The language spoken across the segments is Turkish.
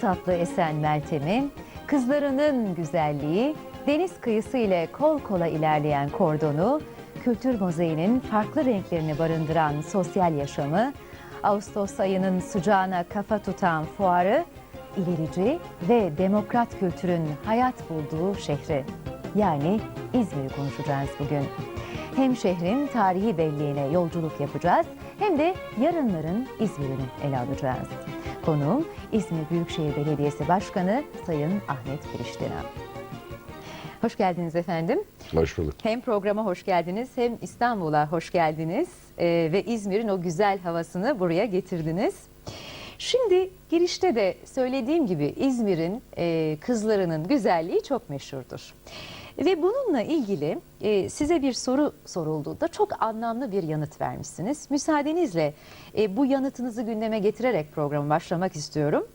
tatlı esen Meltem'i, kızlarının güzelliği, deniz kıyısı ile kol kola ilerleyen kordonu, kültür mozaiğinin farklı renklerini barındıran sosyal yaşamı, Ağustos ayının sıcağına kafa tutan fuarı, ilerici ve demokrat kültürün hayat bulduğu şehri. Yani İzmir'i konuşacağız bugün. Hem şehrin tarihi belleğine yolculuk yapacağız hem de yarınların İzmir'ini ele alacağız. Konuğum İzmir Büyükşehir Belediyesi Başkanı Sayın Ahmet Kiriştina. Hoş geldiniz efendim. Hoş bulduk. Hem programa hoş geldiniz hem İstanbul'a hoş geldiniz Ee, ve İzmir'in o güzel havasını buraya getirdiniz. Şimdi girişte de söylediğim gibi İzmir'in e, kızlarının güzelliği çok meşhurdur. Ve bununla ilgili e, size bir soru sorulduğunda çok anlamlı bir yanıt vermişsiniz. Müsaadenizle e, bu yanıtınızı gündeme getirerek programı başlamak istiyorum.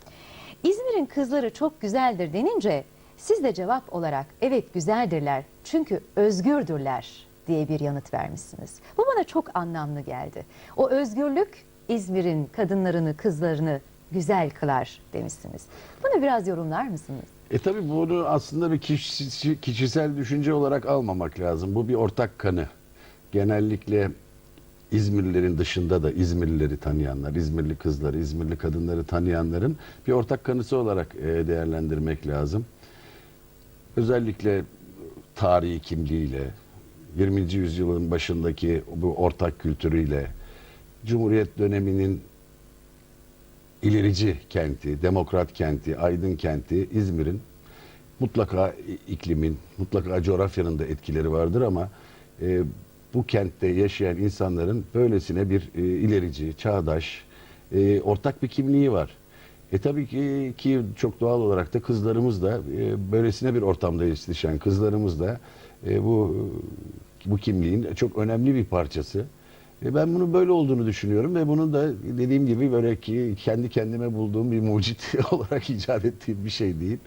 İzmir'in kızları çok güzeldir denince siz de cevap olarak evet güzeldirler çünkü özgürdürler diye bir yanıt vermişsiniz. Bu bana çok anlamlı geldi. O özgürlük İzmir'in kadınlarını, kızlarını güzel kılar demişsiniz. Bunu biraz yorumlar mısınız? E tabi bunu aslında bir kişi- kişisel düşünce olarak almamak lazım. Bu bir ortak kanı. Genellikle İzmirlilerin dışında da İzmirlileri tanıyanlar, İzmirli kızları, İzmirli kadınları tanıyanların bir ortak kanısı olarak e, değerlendirmek lazım. Özellikle tarihi kimliğiyle, 20. yüzyılın başındaki bu ortak kültürüyle, Cumhuriyet döneminin ilerici kenti, demokrat kenti, aydın kenti İzmir'in mutlaka iklimin, mutlaka coğrafyanın da etkileri vardır ama e, bu kentte yaşayan insanların böylesine bir e, ilerici, çağdaş, e, ortak bir kimliği var. E tabii ki, ki çok doğal olarak da kızlarımız da e, böylesine bir ortamda yetişen kızlarımız da e, bu bu kimliğin çok önemli bir parçası. Ben bunun böyle olduğunu düşünüyorum ve bunun da dediğim gibi böyle ki kendi kendime bulduğum bir mucit olarak icat ettiğim bir şey değil.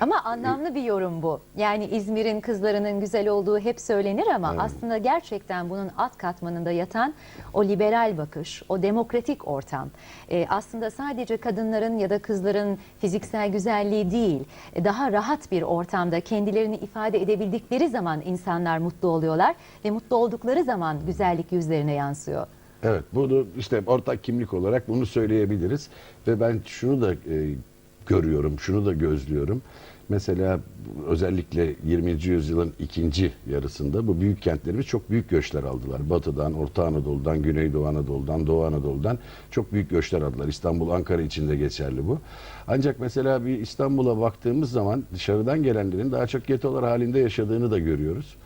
Ama anlamlı bir yorum bu. Yani İzmir'in kızlarının güzel olduğu hep söylenir ama aslında gerçekten bunun alt katmanında yatan o liberal bakış, o demokratik ortam. Ee, aslında sadece kadınların ya da kızların fiziksel güzelliği değil, e, daha rahat bir ortamda kendilerini ifade edebildikleri zaman insanlar mutlu oluyorlar ve mutlu oldukları zaman güzellik yüzlerine yansıyor. Evet bunu işte ortak kimlik olarak bunu söyleyebiliriz ve ben şunu da e, görüyorum, şunu da gözlüyorum. Mesela özellikle 20. yüzyılın ikinci yarısında bu büyük kentlerimiz çok büyük göçler aldılar. Batı'dan, Orta Anadolu'dan, Güneydoğu Anadolu'dan, Doğu Anadolu'dan çok büyük göçler aldılar. İstanbul, Ankara için de geçerli bu. Ancak mesela bir İstanbul'a baktığımız zaman dışarıdan gelenlerin daha çok getolar halinde yaşadığını da görüyoruz.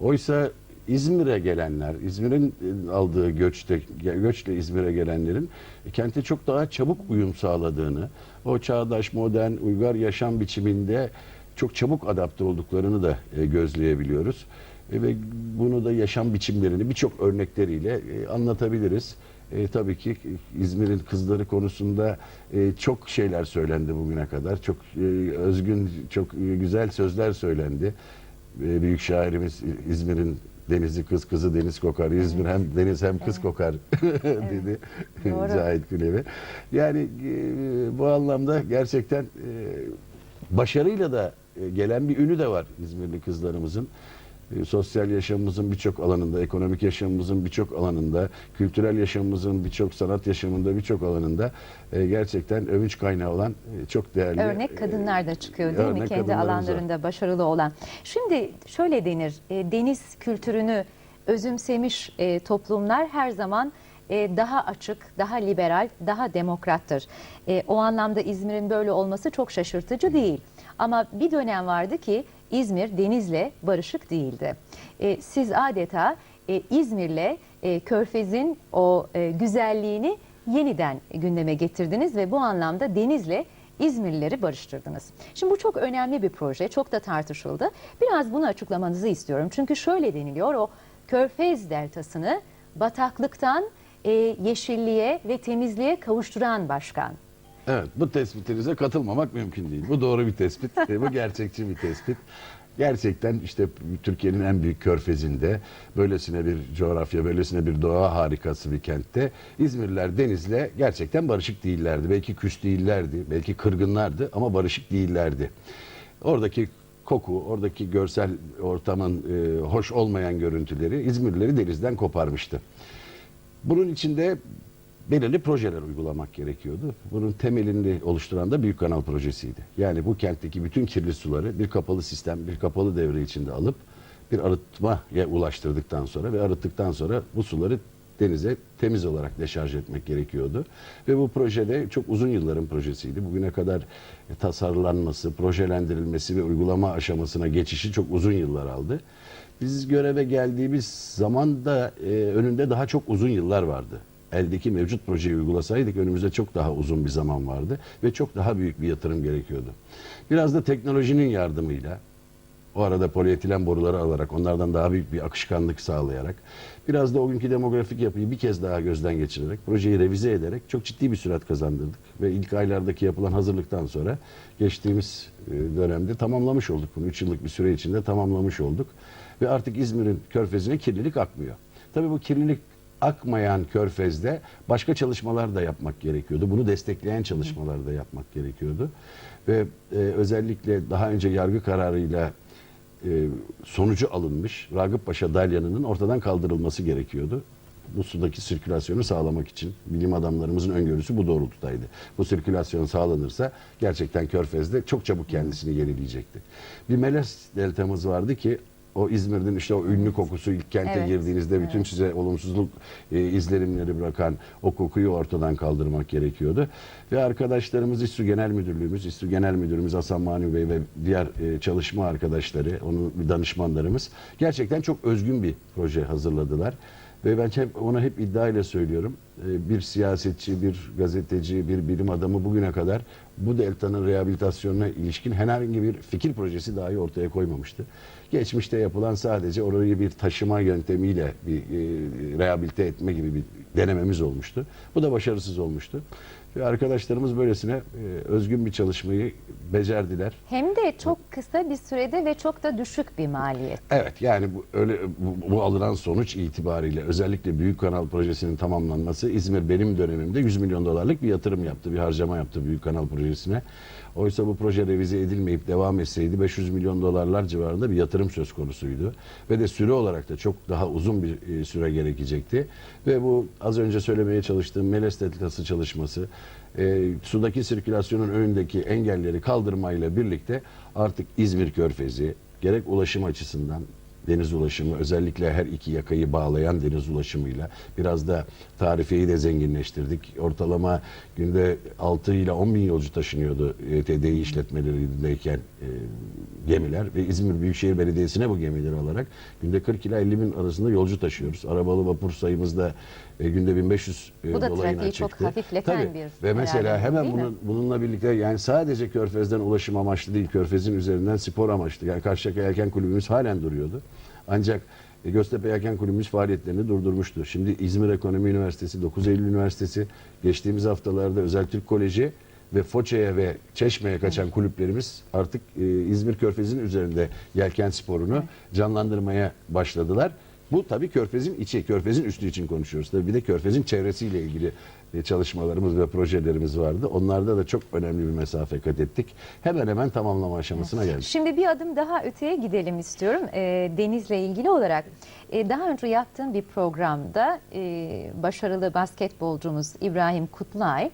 Oysa İzmir'e gelenler, İzmir'in e, aldığı göçte, göçle İzmir'e gelenlerin e, kente çok daha çabuk uyum sağladığını, o çağdaş, modern, uygar yaşam biçiminde çok çabuk adapte olduklarını da e, gözleyebiliyoruz. Ve bunu da yaşam biçimlerini birçok örnekleriyle anlatabiliriz. E, tabii ki İzmir'in kızları konusunda e, çok şeyler söylendi bugüne kadar. Çok e, özgün, çok e, güzel sözler söylendi. E, büyük şairimiz İzmir'in denizi kız kızı deniz kokar. İzmir hem deniz hem kız kokar dedi Doğru. Cahit Kulevi. Yani e, bu anlamda gerçekten e, başarıyla da e, gelen bir ünü de var İzmirli kızlarımızın. E, sosyal yaşamımızın birçok alanında, ekonomik yaşamımızın birçok alanında, kültürel yaşamımızın birçok sanat yaşamında birçok alanında e, gerçekten övünç kaynağı olan e, çok değerli Örnek kadınlar da çıkıyor değil mi? Kendi alanlarında başarılı olan. Şimdi şöyle denir, e, deniz kültürünü özümsemiş e, toplumlar her zaman e, daha açık, daha liberal, daha demokrattır. E, o anlamda İzmir'in böyle olması çok şaşırtıcı değil. Ama bir dönem vardı ki İzmir denizle barışık değildi. E, siz adeta e, İzmir'le e, Körfez'in o e, güzelliğini yeniden gündeme getirdiniz ve bu anlamda denizle İzmirlileri barıştırdınız. Şimdi bu çok önemli bir proje, çok da tartışıldı. Biraz bunu açıklamanızı istiyorum. Çünkü şöyle deniliyor, o Körfez deltasını bataklıktan e, yeşilliğe ve temizliğe kavuşturan başkan. Evet, bu tespitinize katılmamak mümkün değil. Bu doğru bir tespit, e, bu gerçekçi bir tespit. Gerçekten işte Türkiye'nin en büyük körfezinde, böylesine bir coğrafya, böylesine bir doğa harikası bir kentte İzmirliler denizle gerçekten barışık değillerdi. Belki küs değillerdi, belki kırgınlardı ama barışık değillerdi. Oradaki koku, oradaki görsel ortamın e, hoş olmayan görüntüleri İzmirlileri denizden koparmıştı. Bunun içinde belirli projeler uygulamak gerekiyordu. Bunun temelini oluşturan da Büyük Kanal projesiydi. Yani bu kentteki bütün kirli suları bir kapalı sistem, bir kapalı devre içinde alıp bir arıtmaya ulaştırdıktan sonra ve arıttıktan sonra bu suları denize temiz olarak deşarj etmek gerekiyordu. Ve bu projede çok uzun yılların projesiydi. Bugüne kadar tasarlanması, projelendirilmesi ve uygulama aşamasına geçişi çok uzun yıllar aldı. Biz göreve geldiğimiz zaman da e, önünde daha çok uzun yıllar vardı. Eldeki mevcut projeyi uygulasaydık önümüzde çok daha uzun bir zaman vardı ve çok daha büyük bir yatırım gerekiyordu. Biraz da teknolojinin yardımıyla o arada polietilen boruları alarak onlardan daha büyük bir akışkanlık sağlayarak biraz da o günkü demografik yapıyı bir kez daha gözden geçirerek projeyi revize ederek çok ciddi bir sürat kazandırdık ve ilk aylardaki yapılan hazırlıktan sonra geçtiğimiz e, dönemde tamamlamış olduk bunu 3 yıllık bir süre içinde tamamlamış olduk ve artık İzmir'in körfezine kirlilik akmıyor. Tabii bu kirlilik akmayan körfezde başka çalışmalar da yapmak gerekiyordu. Bunu destekleyen çalışmalar da yapmak gerekiyordu. Ve e, özellikle daha önce yargı kararıyla e, sonucu alınmış Ragıp Paşa Dalyanı'nın ortadan kaldırılması gerekiyordu. Bu sudaki sirkülasyonu sağlamak için bilim adamlarımızın öngörüsü bu doğrultudaydı. Bu sirkülasyon sağlanırsa gerçekten Körfez'de çok çabuk kendisini yenileyecekti. Bir Meles deltamız vardı ki o İzmir'in işte o ünlü kokusu ilk kente Evet, girdiğinizde bütün size olumsuzluk e, izlenimleri bırakan o kokuyu ortadan kaldırmak gerekiyordu. Ve arkadaşlarımız İSSU Genel Müdürlüğümüz, İSSU Genel Müdürümüz Hasan Mani Bey ve diğer e, çalışma arkadaşları, onun danışmanlarımız gerçekten çok özgün bir proje hazırladılar. Ve ben hep, ona hep iddia ile söylüyorum. E, Bir siyasetçi, bir gazeteci, bir bilim adamı bugüne kadar bu deltanın rehabilitasyonuna ilişkin herhangi bir fikir projesi dahi ortaya koymamıştı. Geçmişte yapılan sadece orayı bir taşıma yöntemiyle bir e, rehabilite etme gibi bir denememiz olmuştu. Bu da başarısız olmuştu. Ve arkadaşlarımız böylesine e, özgün bir çalışmayı becerdiler. Hem de çok kısa bir sürede ve çok da düşük bir maliyet. Evet yani bu öyle bu, bu alınan sonuç itibariyle özellikle Büyük Kanal projesinin tamamlanması İzmir benim dönemimde 100 milyon dolarlık bir yatırım yaptı, bir harcama yaptı Büyük Kanal projesine. Oysa bu proje revize edilmeyip devam etseydi 500 milyon dolarlar civarında bir yatırım söz konusuydu. Ve de süre olarak da çok daha uzun bir e, süre gerekecekti. Ve bu az önce söylemeye çalıştığım Meles Deltası çalışması e, sudaki sirkülasyonun önündeki engelleri kaldırmayla birlikte artık İzmir Körfezi gerek ulaşım açısından deniz ulaşımı özellikle her iki yakayı bağlayan deniz ulaşımıyla biraz da tarifeyi de zenginleştirdik. Ortalama günde 6 ile 10 bin yolcu taşınıyordu E ETDİ işletmelerindeyken e, gemiler ve İzmir Büyükşehir Belediyesi'ne bu gemileri alarak günde 40 ile 50 bin arasında yolcu taşıyoruz. Arabalı vapur sayımızda e, günde 1500 e, Bu da dolayına trafiği çok çıktı. hafifleten Tabii. bir Ve mesela hemen değil mi? bunun Bununla birlikte yani sadece Körfez'den ulaşım amaçlı değil, Körfez'in üzerinden spor amaçlı. Yani Karşıyaka Yelken Kulübümüz halen duruyordu. Ancak e, Göztepe Yelken Kulübümüz faaliyetlerini durdurmuştu. Şimdi İzmir Ekonomi Üniversitesi, 9 Eylül Üniversitesi, geçtiğimiz haftalarda Özel Türk Koleji ve Foça'ya ve Çeşme'ye kaçan kulüplerimiz artık e, İzmir Körfez'in üzerinde yelken sporunu canlandırmaya başladılar. Bu tabii Körfez'in içi, Körfez'in üstü için konuşuyoruz. Tabii bir de Körfez'in çevresiyle ilgili e, çalışmalarımız ve projelerimiz vardı. Onlarda da çok önemli bir mesafe kat ettik. Hemen hemen tamamlama aşamasına geldik. Şimdi bir adım daha öteye gidelim istiyorum e, denizle ilgili olarak. E, daha önce yaptığım bir programda e, başarılı basketbolcumuz İbrahim Kutlay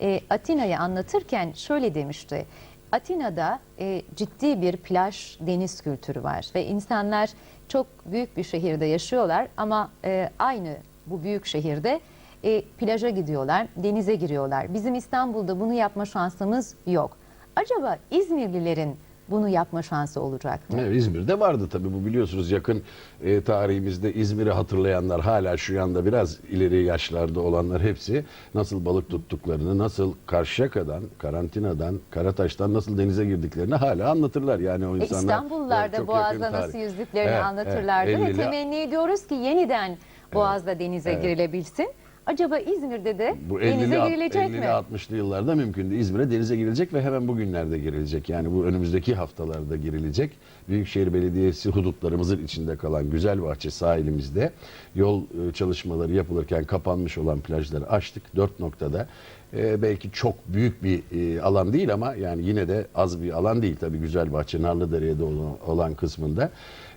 e, Atina'yı anlatırken şöyle demişti. Atina'da e, ciddi bir plaj deniz kültürü var ve insanlar çok büyük bir şehirde yaşıyorlar ama e, aynı bu büyük şehirde e, plaja gidiyorlar, denize giriyorlar. Bizim İstanbul'da bunu yapma şansımız yok. Acaba İzmirlilerin bunu yapma şansı olacak mı? Evet, İzmir'de vardı tabii bu biliyorsunuz yakın e, tarihimizde İzmir'i hatırlayanlar hala şu yanda biraz ileri yaşlarda olanlar hepsi nasıl balık tuttuklarını, nasıl Karşıyaka'dan, karantinadan, Karataş'tan nasıl denize girdiklerini hala anlatırlar. Yani o E, insanlar İstanbullular da çok Boğaz'da nasıl yüzdüklerini Evet, anlatırlardı evet, ve 50'li temenni ediyoruz ki yeniden Boğaz'da denize girilebilsin. Acaba İzmir'de de Bu denize 50'li girilecek mi? 50'li 60'lı yıllarda mümkündü. İzmir'e denize girilecek ve hemen bugünlerde girilecek. Yani bu önümüzdeki haftalarda girilecek. Büyükşehir Belediyesi hudutlarımızın içinde kalan Güzelbahçe sahilimizde yol e, çalışmaları yapılırken kapanmış olan plajları açtık. Dört noktada. E, belki çok büyük bir e, alan değil ama yani yine de az bir alan değil. Tabii Güzelbahçe Narlıdere'de olan, olan kısmında.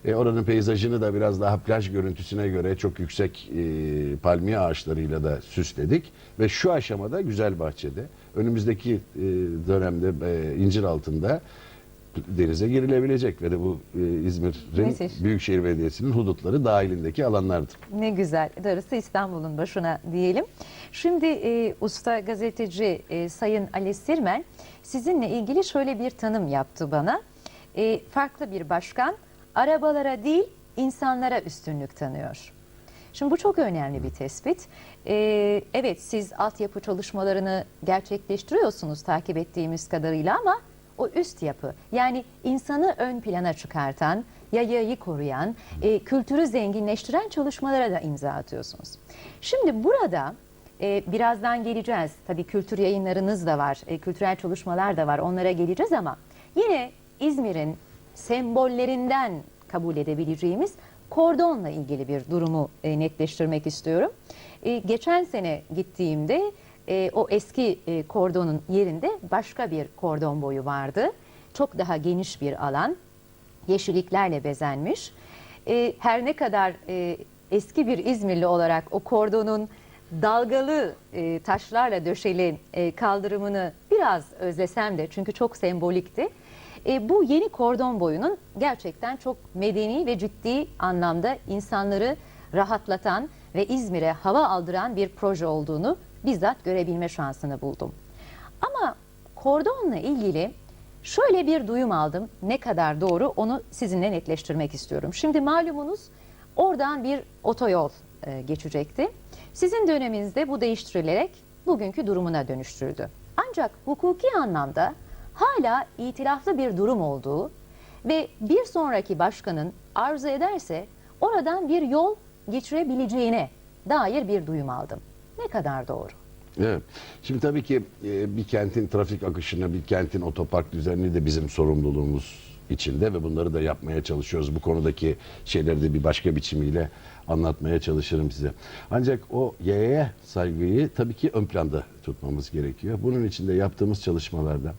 E, oranın peyzajını da biraz daha plaj görüntüsüne göre çok yüksek e, palmiye ağaçlarıyla da süsledik. Ve şu aşamada Güzelbahçe'de önümüzdeki e, dönemde e, incir altında denize girilebilecek ve de bu e, İzmir'in. Büyükşehir Belediyesi'nin hudutları dahilindeki alanlardır. Ne güzel. Darısı İstanbul'un başına diyelim. Şimdi e, usta gazeteci e, Sayın Ali Sirmen sizinle ilgili şöyle bir tanım yaptı bana. E, farklı bir başkan arabalara değil insanlara üstünlük tanıyor. Şimdi bu çok önemli bir tespit. E, evet siz altyapı çalışmalarını gerçekleştiriyorsunuz takip ettiğimiz kadarıyla ama o üst yapı yani insanı ön plana çıkartan, yayayı koruyan, e, kültürü zenginleştiren çalışmalara da imza atıyorsunuz. Şimdi burada e, birazdan geleceğiz. Tabii kültür yayınlarınız da var, e, kültürel çalışmalar da var. Onlara geleceğiz ama yine İzmir'in sembollerinden kabul edebileceğimiz kordonla ilgili bir durumu e, netleştirmek istiyorum. E, geçen sene gittiğimde e, o eski e, kordonun yerinde başka bir kordon boyu vardı. Çok daha geniş bir alan, yeşilliklerle bezenmiş. E, her ne kadar e, eski bir İzmirli olarak o kordonun dalgalı e, taşlarla döşeli e, kaldırımını biraz özlesem de çünkü çok sembolikti. E, bu yeni kordon boyunun gerçekten çok medeni ve ciddi anlamda insanları rahatlatan ve İzmir'e hava aldıran bir proje olduğunu bizzat görebilme şansını buldum. Ama kordonla ilgili şöyle bir duyum aldım. Ne kadar doğru onu sizinle netleştirmek istiyorum. Şimdi malumunuz oradan bir otoyol e, geçecekti. Sizin döneminizde bu değiştirilerek bugünkü durumuna dönüştürüldü. Ancak hukuki anlamda hala itilaflı bir durum olduğu ve bir sonraki başkanın arzu ederse oradan bir yol geçirebileceğine dair bir duyum aldım. Ne kadar doğru? Evet. Şimdi tabii ki e, bir kentin trafik akışını, bir kentin otopark düzenini de bizim sorumluluğumuz içinde ve bunları da yapmaya çalışıyoruz. Bu konudaki şeyleri de bir başka biçimiyle anlatmaya çalışırım size. Ancak o yayaya saygıyı tabii ki ön planda tutmamız gerekiyor. Bunun için de yaptığımız çalışmalarda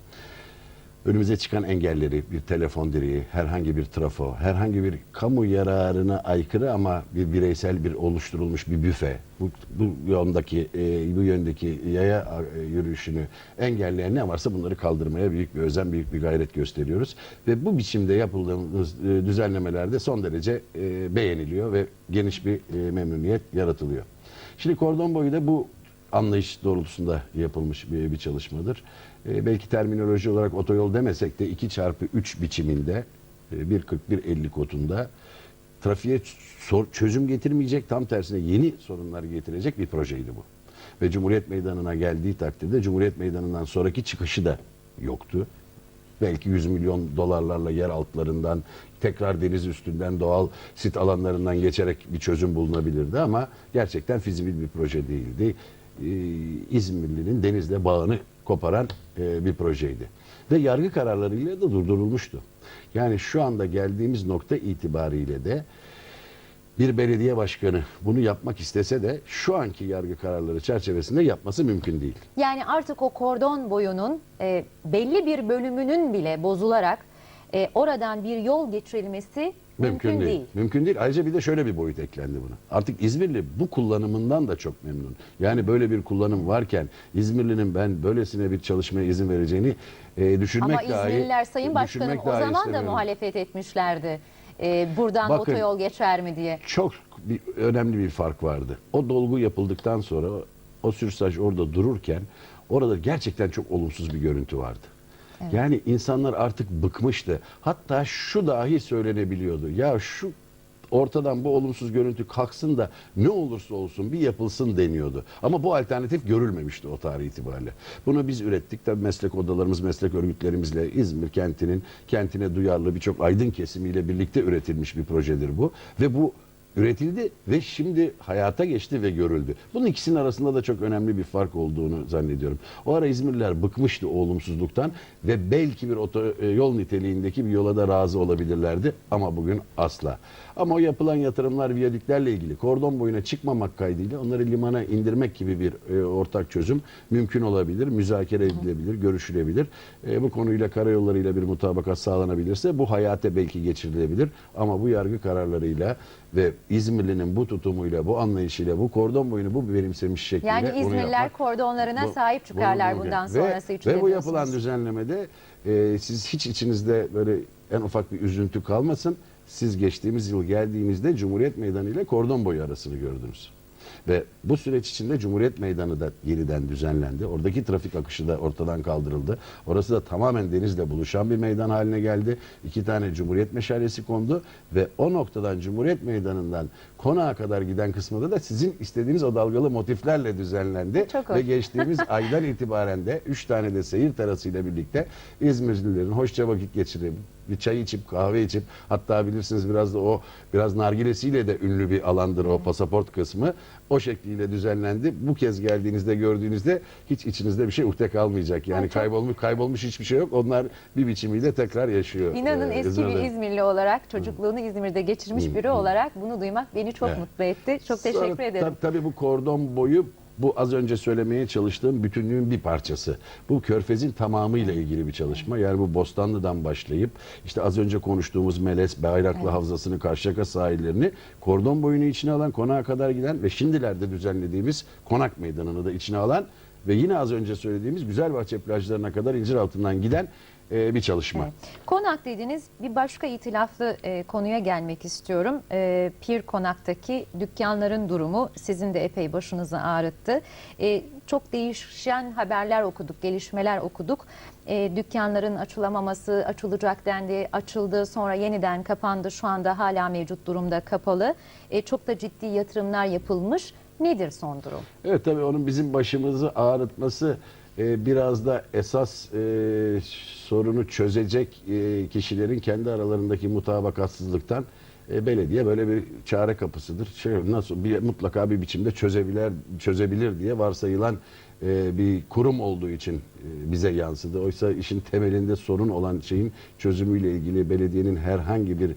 önümüze çıkan engelleri, bir telefon direği, herhangi bir trafo, herhangi bir kamu yararına aykırı ama bir bireysel bir oluşturulmuş bir büfe, bu, bu yöndeki e, bu yöndeki yaya e, yürüyüşünü engelleyen ne varsa bunları kaldırmaya büyük bir özen, büyük bir gayret gösteriyoruz ve bu biçimde yapıldığımız e, düzenlemelerde son derece e, beğeniliyor ve geniş bir e, memnuniyet yaratılıyor. Şimdi kordon boyu da bu anlayış doğrultusunda yapılmış bir, bir çalışmadır. E, belki terminoloji olarak otoyol demesek de 2 çarpı 3 biçiminde e, 1.40-1.50 kotunda trafiğe sor- çözüm getirmeyecek tam tersine yeni sorunlar getirecek bir projeydi bu. Ve Cumhuriyet Meydanı'na geldiği takdirde Cumhuriyet Meydanı'ndan sonraki çıkışı da yoktu. Belki 100 milyon dolarlarla yer altlarından tekrar deniz üstünden doğal sit alanlarından geçerek bir çözüm bulunabilirdi ama gerçekten fizibil bir proje değildi. Ee, İzmirli'nin denizle bağını koparan e, bir projeydi. Ve yargı kararlarıyla da durdurulmuştu. Yani şu anda geldiğimiz nokta itibariyle de bir belediye başkanı bunu yapmak istese de şu anki yargı kararları çerçevesinde yapması mümkün değil. Yani artık o kordon boyunun e, belli bir bölümünün bile bozularak e, oradan bir yol geçirilmesi mümkün, değil. Mümkün değil. Ayrıca bir de şöyle bir boyut eklendi buna. Artık İzmirli bu kullanımından da çok memnun. Yani böyle bir kullanım varken İzmirli'nin ben böylesine bir çalışmaya izin vereceğini e, düşünmek Ama dahi İzmirliler Sayın Başkanım o zaman da muhalefet etmişlerdi. E, buradan Bakın. otoyol geçer mi diye. çok bir, önemli bir fark vardı. O dolgu yapıldıktan sonra o sürsaj orada dururken orada gerçekten çok olumsuz bir görüntü vardı. Yani insanlar artık bıkmıştı. Hatta şu dahi söylenebiliyordu. Ya şu ortadan bu olumsuz görüntü kalksın da ne olursa olsun bir yapılsın deniyordu. Ama bu alternatif görülmemişti o tarih itibariyle. Bunu biz ürettik. Tabii meslek odalarımız, meslek örgütlerimizle İzmir kentinin kentine duyarlı birçok aydın kesimiyle birlikte üretilmiş bir projedir bu. Ve bu üretildi ve şimdi hayata geçti ve görüldü. Bunun ikisinin arasında da çok önemli bir fark olduğunu zannediyorum. O ara İzmirliler bıkmıştı o olumsuzluktan ve belki bir otoyol niteliğindeki bir yola da razı olabilirlerdi ama bugün asla. Ama o yapılan yatırımlar viyadüklerle ilgili kordon boyuna çıkmamak kaydıyla onları limana indirmek gibi bir e, ortak çözüm mümkün olabilir, müzakere edilebilir, görüşülebilir. E, bu konuyla karayollarıyla bir mutabakat sağlanabilirse bu hayata belki geçirilebilir ama bu yargı kararlarıyla ve İzmirli'nin bu tutumuyla, bu anlayışıyla, bu kordon boyunu bu benimsemiş şekliyle Yani İzmirliler kordonlarına bu- sahip çıkarlar bunu- bundan ve, sonrası için Ve bu yapılan düzenlemede e, siz hiç içinizde böyle en ufak bir üzüntü kalmasın. Siz geçtiğimiz yıl geldiğinizde Cumhuriyet Meydanı ile kordon boyu arasını gördünüz. Ve bu süreç içinde Cumhuriyet Meydanı da yeniden düzenlendi. Oradaki trafik akışı da ortadan kaldırıldı. Orası da tamamen denizle buluşan bir meydan haline geldi. İki tane Cumhuriyet meşalesi kondu ve o noktadan Cumhuriyet Meydanı'ndan konağa kadar giden kısmında da sizin istediğiniz o dalgalı motiflerle düzenlendi. Çok hoş. ve geçtiğimiz aydan itibaren de 3 tane de seyir terasıyla birlikte İzmirlilerin hoşça vakit geçirip bir çay içip kahve içip hatta bilirsiniz biraz da o biraz nargilesiyle de ünlü bir alandır o pasaport kısmı. O şekliyle düzenlendi. Bu kez geldiğinizde gördüğünüzde hiç içinizde bir şey ukde kalmayacak. Yani kaybolmuş kaybolmuş hiçbir şey yok. Onlar bir biçimiyle tekrar yaşıyor. İnanın Ee, eski bir İzmir'de. İzmirli olarak çocukluğunu İzmir'de geçirmiş biri olarak bunu duymak beni çok Evet. mutlu etti. Çok teşekkür Sonra ederim. tab- tabii bu kordon boyu bu az önce söylemeye çalıştığım bütünlüğün bir parçası. Bu körfezin tamamıyla ilgili bir çalışma. Yani bu Bostanlı'dan başlayıp işte az önce konuştuğumuz Meles, Bayraklı Havzası'nı, Karşıyaka sahillerini kordon boyunu içine alan, konağa kadar giden ve şimdilerde düzenlediğimiz konak meydanını da içine alan ve yine az önce söylediğimiz Güzelbahçe plajlarına kadar incir altından giden e, bir çalışma. Evet. Konak dediğiniz bir başka itilaflı e, konuya gelmek istiyorum. E, Pir Konak'taki dükkanların durumu sizin de epey başınızı ağrıttı. E, çok değişen haberler okuduk, gelişmeler okuduk. E, dükkanların açılamaması, açılacak dendi, açıldı, sonra yeniden kapandı. Şu anda hala mevcut durumda kapalı. E, çok da ciddi yatırımlar yapılmış. Nedir son durum? Evet tabii onun bizim başımızı ağrıtması e, biraz da esas e, sorunu çözecek e, kişilerin kendi aralarındaki mutabakatsızlıktan e, belediye böyle bir çare kapısıdır. Şey nasıl bir mutlaka bir biçimde çözebilir çözebilir diye varsayılan e, bir kurum olduğu için e, bize yansıdı. Oysa işin temelinde sorun olan şeyin çözümüyle ilgili belediyenin herhangi bir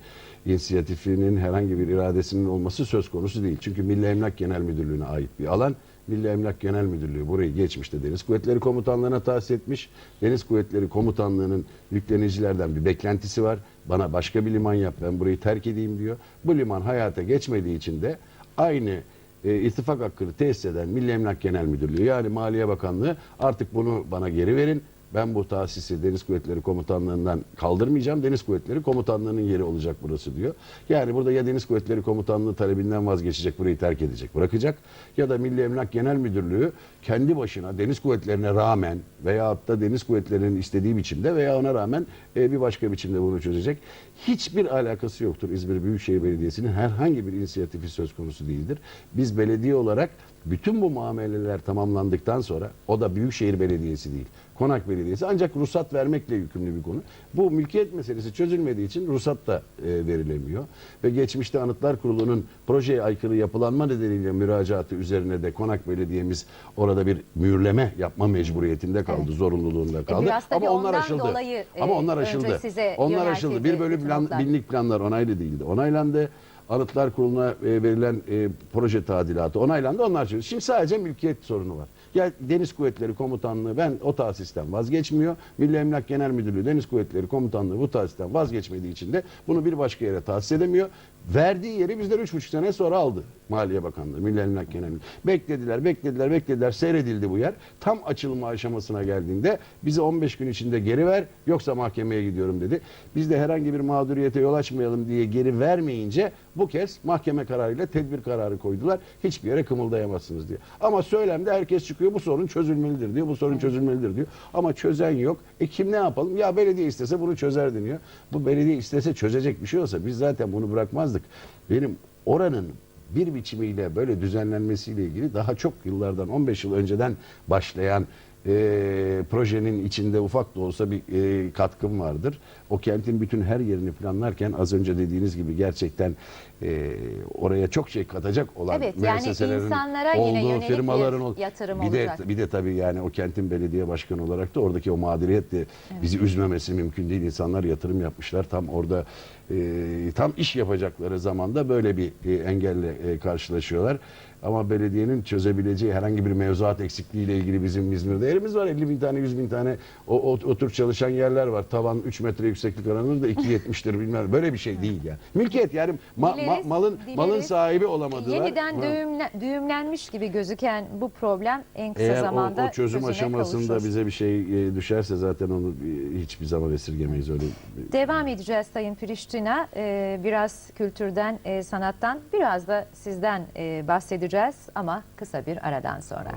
inisiyatifinin, herhangi bir iradesinin olması söz konusu değil. Çünkü Milli Emlak Genel Müdürlüğü'ne ait bir alan. Milli Emlak Genel Müdürlüğü burayı geçmişte Deniz Kuvvetleri Komutanlığı'na tahsis etmiş. Deniz Kuvvetleri Komutanlığı'nın yüklenicilerden bir beklentisi var. Bana başka bir liman yap ben burayı terk edeyim diyor. Bu liman hayata geçmediği için de aynı e, ittifak hakkını tesis eden Milli Emlak Genel Müdürlüğü yani Maliye Bakanlığı artık bunu bana geri verin. Ben bu tahsisi Deniz Kuvvetleri Komutanlığı'ndan kaldırmayacağım. Deniz Kuvvetleri Komutanlığı'nın yeri olacak burası diyor. Yani burada ya Deniz Kuvvetleri Komutanlığı talebinden vazgeçecek, burayı terk edecek, bırakacak. Ya da Milli Emlak Genel Müdürlüğü kendi başına Deniz Kuvvetlerine rağmen veyahut da Deniz Kuvvetleri'nin istediği biçimde veya ona rağmen e, bir başka biçimde bunu çözecek. Hiçbir alakası yoktur İzmir Büyükşehir Belediyesi'nin herhangi bir inisiyatifi söz konusu değildir. Biz belediye olarak bütün bu muameleler tamamlandıktan sonra o da Büyükşehir Belediyesi değil. Konak Belediyesi ancak ruhsat vermekle yükümlü bir konu. Bu mülkiyet meselesi çözülmediği için ruhsat da e, verilemiyor. Ve geçmişte Anıtlar Kurulu'nun projeye aykırı yapılanma nedeniyle müracaatı üzerine de Konak Belediyemiz orada bir mühürleme yapma mecburiyetinde kaldı, Evet. zorunluluğunda kaldı. biraz tabii Ama onlar aşıldı. dolayı, e, Ama onlar aşıldı. Onlar aşıldı. Bir bölü plan, binlik planlar onaylı değildi. Onaylandı. Anıtlar Kurulu'na e, verilen e, proje tadilatı onaylandı. Onlar çözüldü. Şimdi sadece mülkiyet sorunu var. Ya Deniz Kuvvetleri Komutanlığı ben o tahsisten vazgeçmiyor. Milli Emlak Genel Müdürlüğü Deniz Kuvvetleri Komutanlığı bu tahsisten vazgeçmediği için de bunu bir başka yere tahsis edemiyor. Verdiği yeri bizden üç buçuk sene sonra aldı Maliye Bakanlığı, Milli Emlak Genel. Beklediler, beklediler, beklediler. Seyredildi bu yer. Tam açılma aşamasına geldiğinde bize 15 gün içinde geri ver yoksa mahkemeye gidiyorum dedi. Biz de herhangi bir mağduriyete yol açmayalım diye geri vermeyince bu kez mahkeme kararıyla tedbir kararı koydular. Hiçbir yere kımıldayamazsınız diye. Ama söylemde herkes çıkıyor bu sorun çözülmelidir diyor. Bu sorun çözülmelidir diyor. Ama çözen yok. E kim ne yapalım? Ya belediye istese bunu çözer deniyor. Bu belediye istese çözecek bir şey olsa biz zaten bunu bırakmazdık. Benim oranın bir biçimiyle böyle düzenlenmesiyle ilgili daha çok yıllardan 15 yıl önceden başlayan e, projenin içinde ufak da olsa bir e, katkım vardır. O kentin bütün her yerini planlarken az önce dediğiniz gibi gerçekten e, oraya çok şey katacak olan Evet, yani müesseselerin yine olduğu bir firmaların ol- yatırım bir olacak. de bir de tabii yani o kentin belediye başkanı olarak da oradaki o mağduriyet de bizi üzmemesi mümkün değil. İnsanlar yatırım yapmışlar. Tam orada e, tam iş yapacakları zamanda böyle bir e, engelle e, karşılaşıyorlar. Ama belediyenin çözebileceği herhangi bir mevzuat eksikliğiyle ilgili bizim İzmir'de yerimiz var. 50 bin tane 100 bin tane o, o, o tür çalışan yerler var. Tavan 3 metre yükseklik oranı da 2.70'tir bilmem. Böyle bir şey değil yani. Mülkiyet yani ma- ma- Dileriz, malın malın dileriz. sahibi olamadılar. Yeniden düğümle- düğümlenmiş gibi gözüken bu problem en kısa Eğer o, zamanda o çözüm çözüme aşamasında kavuşur. bize bir şey e, düşerse zaten onu hiçbir zaman esirgemeyiz öyle. Devam edeceğiz Sayın Priştina. Ee, biraz kültürden, e, sanattan, biraz da sizden e, bahsedeceğiz ama kısa bir aradan sonra.